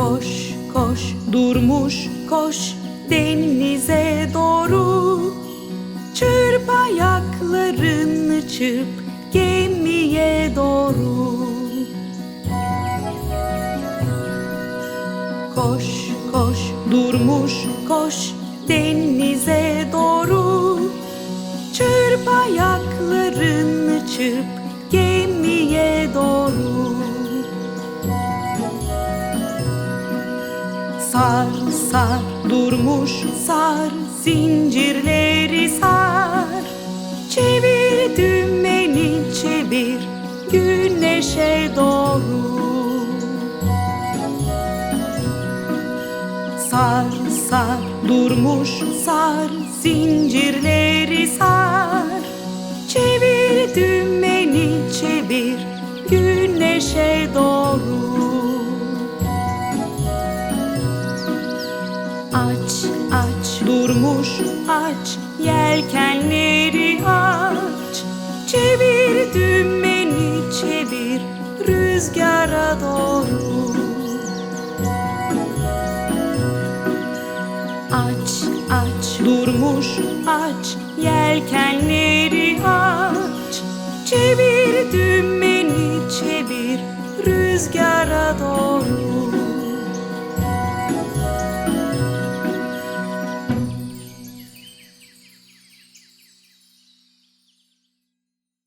Koş koş durmuş koş denize doğru. Çırp ayaklarını çırp gemiye doğru. Koş koş durmuş koş denize doğru. Çırp ayaklarını çırp Sar sar durmuş sar zincirleri sar. Çevir dümeni çevir güneşe doğru. Sar sar durmuş sar zincirleri sar. Çevir dümeni çevir güneşe doğru Aç aç. Durmuş aç yelkenleri aç. Çevir dümeni çevir rüzgara doğru. Aç aç. Durmuş aç yelkenleri aç. Çevir dümeni çevir rüzgara doğru